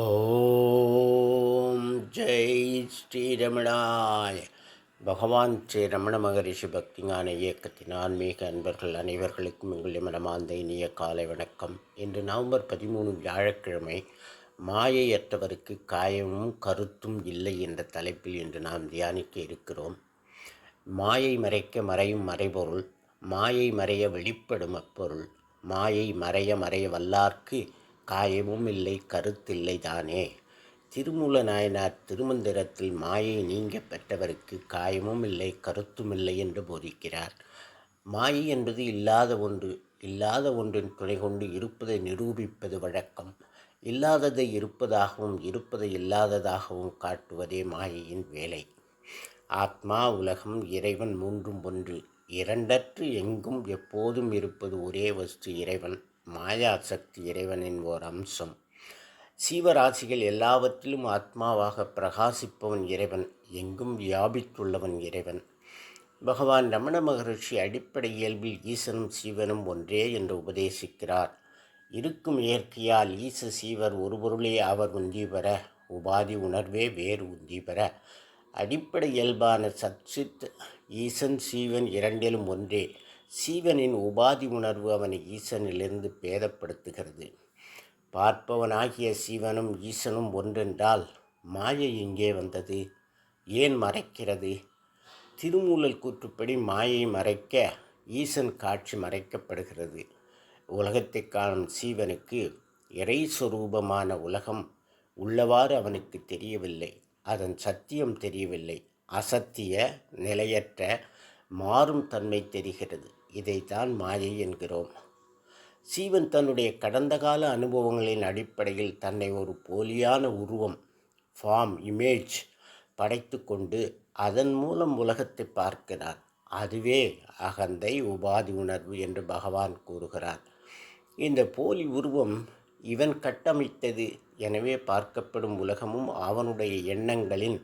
ஓம் ஜெய் ஸ்ரீரமணாய் பகவான் ஸ்ரீ ரமண மகரிஷி பக்திஞான இயக்கத்தின் ஆன்மீக அன்பர்கள் அனைவர்களுக்கும் எங்களுடைய மனமார்ந்த இனிய காலை வணக்கம். இன்று நவம்பர் பதிமூணு வியாழக்கிழமை மாயையற்றவருக்கு காயமும் கருத்தும் இல்லை என்ற தலைப்பில் இன்று நாம் தியானிக்க இருக்கிறோம். மாயை மறைக்க மறையும் மறைபொருள் மாயை மறைய வெளிப்படும் அப்பொருள் மாயை மறைய மறைய வல்லார்க்கு காயமும் இல்லை கருத்தில்லை தானே? திருமூல நாயனார் திருமந்திரத்தில் மாயை நீங்க பெற்றவருக்கு காயமும் இல்லை கருத்தும் இல்லை என்று போதிக்கிறார். மாயை என்பது இல்லாத ஒன்று இல்லாத ஒன்றின் துணை கொண்டு இருப்பதை நிரூபிப்பது வழக்கம். இல்லாததை இருப்பதாகவும் இருப்பதை இல்லாததாகவும் காட்டுவதே மாயையின் வேலை. ஆத்மா உலகம் இறைவன் மூன்றும் ஒன்று. இரண்டற்று எங்கும் எப்போதும் இருப்பது ஒரே வஸ்து இறைவன். மாயாசக்தி இறைவனின் ஓர் அம்சம். சீவராசிகள் எல்லாவற்றிலும் ஆத்மாவாக பிரகாசிப்பவன் இறைவன் எங்கும் வியாபித்துள்ளவன் இறைவன். பகவான் ரமண மகரிஷி அடிப்படை இயல்பில் ஈசனும் சீவனும் ஒன்றே என்று உபதேசிக்கிறார். இருக்கும் இயற்கையால் ஈச சீவர் ஒரு பொருளே அவர் உந்தி பெற உபாதி உணர்வே வேறு உந்தி பெற. அடிப்படை இயல்பான சச்சித் ஈசன் சீவன் இரண்டிலும் ஒன்றே. சீவனின் உபாதி உணர்வு அவனை ஈசனிலிருந்து பேதப்படுத்துகிறது. பார்ப்பவனாகிய சீவனும் ஈசனும் ஒன்றென்றால் மாயை எங்கே வந்தது? ஏன் மறைக்கிறது? திருமூலல் கூற்றுப்படி மாயை மறைக்க ஈசன் காட்சி மறைக்கப்படுகிறது. உலகத்தை காணும் சீவனுக்கு இறை சொரூபமான உலகம் உள்ளவாறு அவனுக்கு தெரியவில்லை. அதன் சத்தியம் தெரியவில்லை. அசத்திய நிலையற்ற மாறும் தன்மை தெரிகிறது. இதைத்தான் மாயை என்கிறோம். சீவன் தன்னுடைய கடந்த கால அனுபவங்களின் அடிப்படையில் தன்னை ஒரு போலியான உருவம் ஃபார்ம் இமேஜ் படைத்து கொண்டு அதன் மூலம் உலகத்தை பார்க்கிறார். அதுவே அகந்தை உபாதி உணர்வு என்று பகவான் கூறுகிறார். இந்த போலி உருவம் இவன் கட்டமைத்தது எனவே பார்க்கப்படும் உலகமும் அவனுடைய எண்ணங்களின்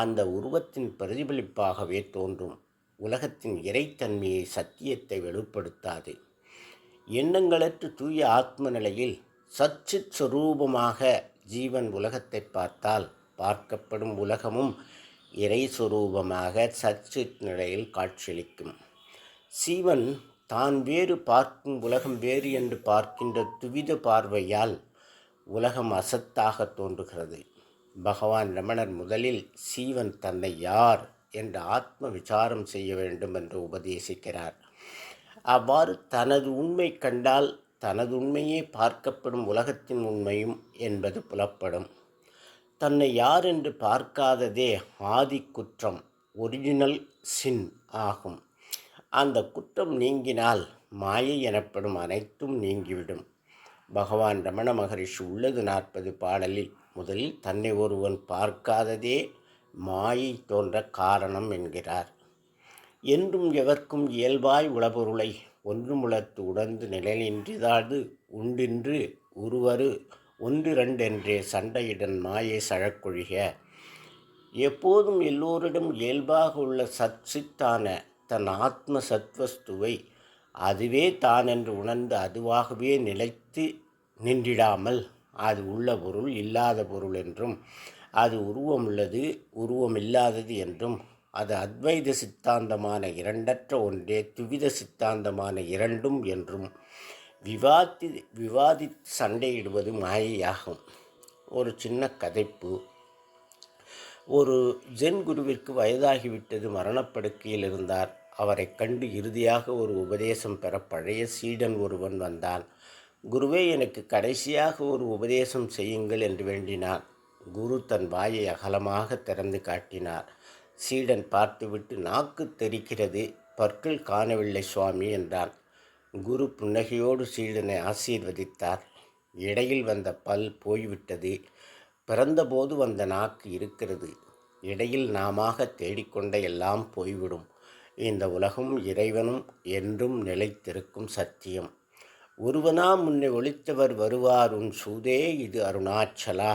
அந்த உருவத்தின் பிரதிபலிப்பாகவே தோன்றும். உலகத்தின் இறைத்தன்மையை சத்தியத்தை வெளிப்படுத்தாது. எண்ணங்களற்று தூய ஆத்ம நிலையில் சச்சித் சுரூபமாக ஜீவன் உலகத்தை பார்த்தால் பார்க்கப்படும் உலகமும் இறை சுரூபமாக சச்சித் நிலையில் காட்சியளிக்கும். சீவன் தான் வேறு பார்க்கும் உலகம் வேறு என்று பார்க்கின்ற துவித பார்வையால் உலகம் அசத்தாக தோன்றுகிறது. பகவான் ரமணர் முதலில் சீவன் தன்னை யார்? என்று ஆத்ம விசாரம் செய்ய வேண்டும் என்று உபதேசிக்கிறார். அவ்வாறு தனது உண்மை கண்டால் தனது உண்மையே பார்க்கப்படும் உலகத்தின் உண்மையும் என்பது புலப்படும். தன்னை யார் என்று பார்க்காததே ஆதி குற்றம் ஒரிஜினல் சின் ஆகும். அந்த குற்றம் நீங்கினால் மாயை எனப்படும் அனைத்தும் நீங்கிவிடும். பகவான் ரமண மகரிஷி உள்ளது நாற்பது பாடலில் முதலில் தன்னை ஒருவன் பார்க்காததே மாயை தோன்ற காரணம் என்கிறார். என்றும் எவர்க்கும் இயல்பாய் உளபொருளை ஒன்றுமுளத்து உடந்து நிழலின்றிதாது உண்டின்று உருவரு ஒன்றிரண்டென்றே சண்டையுடன் மாயை சழக்கொழிக. எப்போதும் எல்லோரிடம் இயல்பாக உள்ள சத்சித்தான தன் ஆத்ம சத்வஸ்துவை அதுவே தான் என்று உணர்ந்து அதுவாகவே நிலைத்து நின்றிடாமல் அது உள்ள பொருள் இல்லாத பொருள் என்றும் அது உருவம் உள்ளது உருவம் இல்லாதது என்றும் அது அத்வைத சித்தாந்தமான இரண்டற்ற ஒன்றே துவித சித்தாந்தமான இரண்டும் என்றும் விவாதி விவாதி சண்டையிடுவது மாயையாகும். ஒரு சின்ன கதைப்பு. ஒரு ஜென் குருவிற்கு வயதாகிவிட்டது மரணப்படுக்கையில் இருந்தார். அவரை கண்டு இறுதியாக ஒரு உபதேசம் பெற பழைய சீடன் ஒருவன் வந்தான். குருவே எனக்கு கடைசியாக ஒரு உபதேசம் செய்யுங்கள் என்று வேண்டினான். குரு தன் வாயை அகலமாக திறந்து காட்டினார். சீடன் பார்த்துவிட்டு நாக்கு தெரிக்கிறது பற்கள் காணவில்லை சுவாமி என்றான். குரு புன்னகையோடு சீடனை ஆசீர்வதித்தார். இடையில் வந்த பல் போய்விட்டது. பிறந்தபோது வந்த நாக்கு இருக்கிறது. இடையில் நாமாக தேடிக்கொண்ட எல்லாம் போய்விடும். இந்த உலகம் இறைவனும் என்றும் நிலைத்திருக்கும் சத்தியம். ஒருவனா முன்னே ஒழித்தவர் வருவார் உன் சூதே இது அருணாச்சலா.